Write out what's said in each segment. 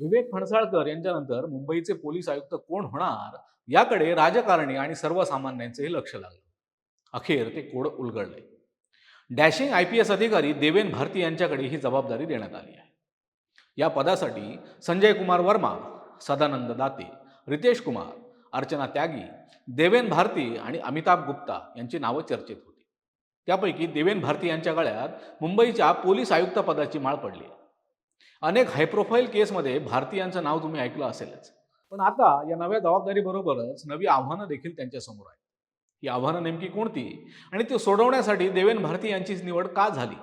विवेक फणसाळकर यांच्यानंतर मुंबईचे पोलीस आयुक्त कोण होणार याकडे राजकारणी आणि सर्वसामान्यांचेही लक्ष लागलं. अखेर ते कोड उलगडले. डॅशिंग आय पी एस अधिकारी देवेन भारती यांच्याकडे ही जबाबदारी देण्यात आली आहे. या पदासाठी संजय कुमार वर्मा सदानंद दाते रितेश कुमार अर्चना त्यागी देवेन भारती आणि अमिताभ गुप्ता यांची नावं चर्चेत होती. त्यापैकी देवेन भारती यांच्या गळ्यात मुंबईच्या पोलीस आयुक्त पदाची माळ पडली आहे. अनेक हायप्रोफाईल केसमध्ये भारतीयांचं नाव तुम्ही ऐकलं असेलच. पण आता या नव्या जबाबदारीबरोबरच नवी आव्हानं देखील त्यांच्यासमोर आहेत. ही आव्हानं नेमकी कोणती? आणि ती सोडवण्यासाठी देवेन भारती यांचीच निवड का झाली?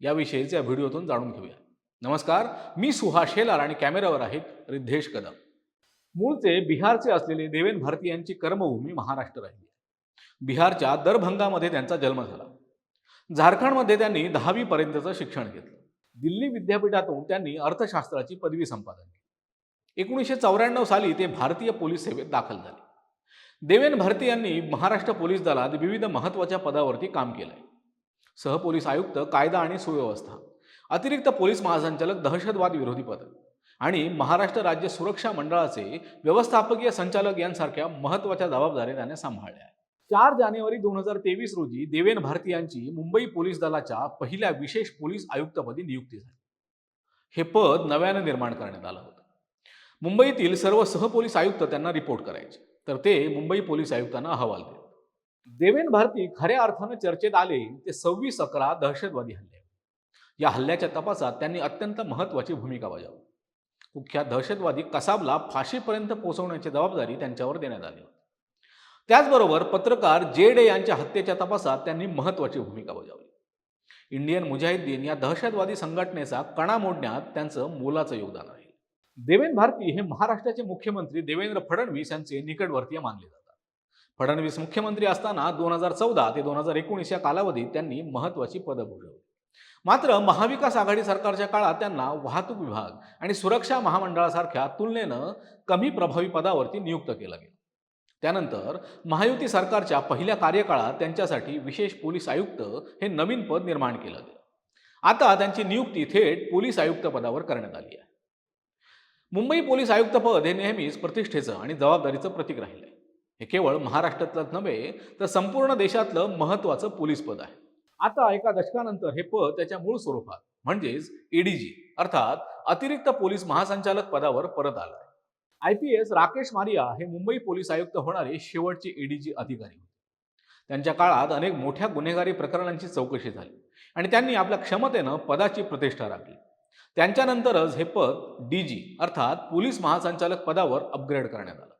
याविषयीच या व्हिडिओतून जाणून घेऊया. नमस्कार मी सुहास शेलार आणि कॅमेऱ्यावर आहेत रिद्धेश कदम. मूळचे बिहारचे असलेले देवेन भारती यांची कर्मभूमी महाराष्ट्र राहिली बिहारच्या दरभंगामध्ये त्यांचा जन्म झाला. झारखंडमध्ये त्यांनी दहावीपर्यंतचं शिक्षण घेतलं. दिल्ली विद्यापीठातून त्यांनी अर्थशास्त्राची पदवी संपादन केली. एकोणीसशे चौऱ्याण्णव साली ते भारतीय पोलीस सेवेत दाखल झाले. देवेन भारती यांनी महाराष्ट्र पोलीस दलात विविध महत्त्वाच्या पदावरती काम केलंय. सहपोलीस आयुक्त कायदा आणि सुव्यवस्था अतिरिक्त पोलीस महासंचालक दहशतवाद विरोधी पथक आणि महाराष्ट्र राज्य सुरक्षा मंडळाचे व्यवस्थापकीय संचालक यांसारख्या महत्त्वाच्या जबाबदाऱ्या त्याने सांभाळल्या आहेत. चार जानेवारी दोन हजार तेवीस रोजी देवेन भारती यांची मुंबई पोलीस दलाच्या पहिल्या विशेष पोलीस आयुक्तपदी नियुक्ती झाली. हे पद नव्यानं निर्माण करण्यात आलं होतं. मुंबईतील सर्व सहपोलीस आयुक्त त्यांना रिपोर्ट करायचे. तर ते मुंबई पोलीस आयुक्तांना अहवाल देत. देवेन भारती खऱ्या अर्थानं चर्चेत आले ते सव्वीस अकरा दहशतवादी हल्ले. या हल्ल्याच्या तपासात त्यांनी अत्यंत महत्त्वाची भूमिका बजावली. कुख्यात दहशतवादी कसाबला फाशीपर्यंत पोहोचवण्याची जबाबदारी त्यांच्यावर देण्यात आली होती. त्याचबरोबर पत्रकार जेडे यांच्या हत्येच्या तपासात त्यांनी महत्त्वाची भूमिका बजावली. इंडियन मुजाहिद्दीन या दहशतवादी संघटनेचा कणा मोडण्यात त्यांचं मोलाचं योगदान आहे. देवेंद्र भारती हे महाराष्ट्राचे मुख्यमंत्री देवेंद्र फडणवीस यांचे निकटवर्तीय मानले जातात. फडणवीस मुख्यमंत्री असताना दोन हजार चौदा ते दोन हजार एकोणीस या कालावधीत त्यांनी महत्त्वाची पदं भूषवली. मात्र महाविकास आघाडी सरकारच्या काळात त्यांना वाहतूक विभाग आणि सुरक्षा महामंडळासारख्या तुलनेनं कमी प्रभावी पदावरती नियुक्त केलं गेलं. त्यानंतर महायुती सरकारच्या पहिल्या कार्यकाळात त्यांच्यासाठी विशेष पोलीस आयुक्त हे नवीन पद निर्माण केलं गेलं. आता त्यांची नियुक्ती थेट पोलीस आयुक्त पदावर करण्यात आली आहे. मुंबई पोलीस आयुक्त पद हे नेहमीच प्रतिष्ठेचं आणि जबाबदारीचं प्रतीक राहिलं हे केवळ महाराष्ट्रातलंच नव्हे तर संपूर्ण देशातलं महत्वाचं पोलीस पद आहे. आता एका दशकानंतर हे पद त्याच्या मूळ स्वरूपात म्हणजेच एडीजी अर्थात अतिरिक्त पोलीस महासंचालक पदावर परत आलं आहे. I P S Rakesh Maria हे मुंबई पोलीस आयुक्त होणारे शेवटचे ईडीजी अधिकारी होते. त्यांच्या काळात अनेक मोठ्या गुन्हेगारी प्रकरणांची चौकशी झाली आणि त्यांनी आपल्या क्षमतेनं पदाची प्रतिष्ठा राखली. त्यांच्यानंतरच हे पद डीजी अर्थात पोलीस महासंचालक पदावर अपग्रेड करण्यात आलं.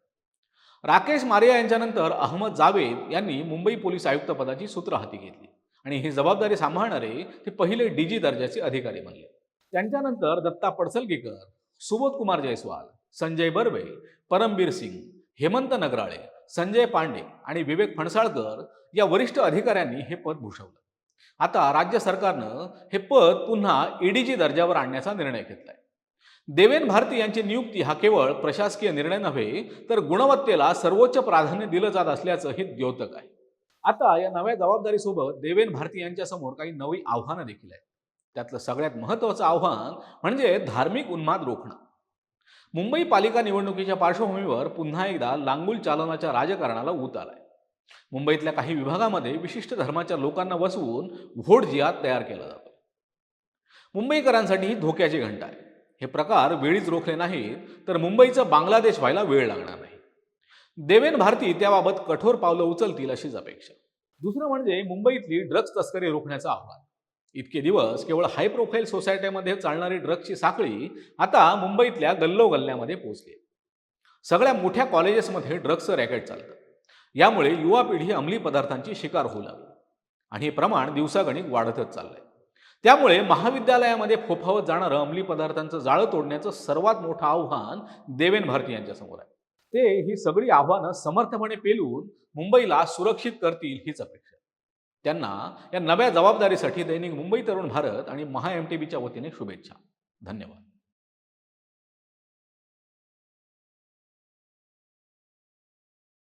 राकेश मारिया यांच्यानंतर अहमद जावेद यांनी मुंबई पोलीस आयुक्त पदाची सूत्र हाती घेतली आणि ही जबाबदारी सांभाळणारे ते पहिले डीजी दर्जाचे अधिकारी बनले. त्यांच्यानंतर दत्ता पडसलगीकर सुबोध कुमार जयस्वाल संजय बर्वे परमबीर सिंग हेमंत नगराळे संजय पांडे आणि विवेक फणसाळकर या वरिष्ठ अधिकाऱ्यांनी हे पद भूषवलं. आता राज्य सरकारनं हे पद पुन्हा ईडीजी दर्जावर आणण्याचा निर्णय घेतलाय. देवेन भारती यांची नियुक्ती हा केवळ प्रशासकीय निर्णय नव्हे तर गुणवत्तेला सर्वोच्च प्राधान्य दिलं जात असल्याचं हे द्योतक आहे. आता या नव्या जबाबदारीसोबत देवेन भारती यांच्यासमोर काही नवी आव्हानं देखील आहेत. त्यातलं सगळ्यात महत्त्वाचं आव्हान म्हणजे धार्मिक उन्माद रोखणं. मुंबई पालिका निवडणुकीच्या पार्श्वभूमीवर पुन्हा एकदा लांगुल चालनाच्या राजकारणाला ऊत आलाय. मुंबईतल्या काही विभागामध्ये विशिष्ट धर्माच्या लोकांना वसवून व्होट जिहाद तयार केला जातो. मुंबईकरांसाठी ही धोक्याची घंटा आहे. हे प्रकार वेळीच रोखले नाहीत तर मुंबईचं बांगलादेश व्हायला वेळ लागणार नाही. देवेन भारती त्याबाबत कठोर पावलं उचलतील अशीच अपेक्षा. दुसरं म्हणजे मुंबईतली ड्रग्ज तस्करी रोखण्याचं आव्हान. इतके दिवस केवळ हाय प्रोफाईल सोसायटीमध्ये चालणारी ड्रग्जची साखळी आता मुंबईतल्या गल्लोगल्ल्यामध्ये पोहोचली सगळ्या मोठ्या कॉलेजेसमध्ये ड्रग्जचं रॅकेट चालतं. यामुळे युवा पिढी अंमली पदार्थांची शिकार होऊ लागली. आणि हे प्रमाण दिवसागणिक वाढतच चाललंय. त्यामुळे महाविद्यालयामध्ये फोफावत जाणारं अंमली पदार्थांचं जाळं तोडण्याचं सर्वात मोठं आव्हान देवेन भारती यांच्यासमोर आहे. ते ही सगळी आव्हानं समर्थपणे पेलून मुंबईला सुरक्षित करतील हीच अपेक्षा त्यांना या नव्या जबाबदारीसाठी दैनिक मुंबई तरुण भारत आणि महा एम टी बीच्या वतीने शुभेच्छा. धन्यवाद.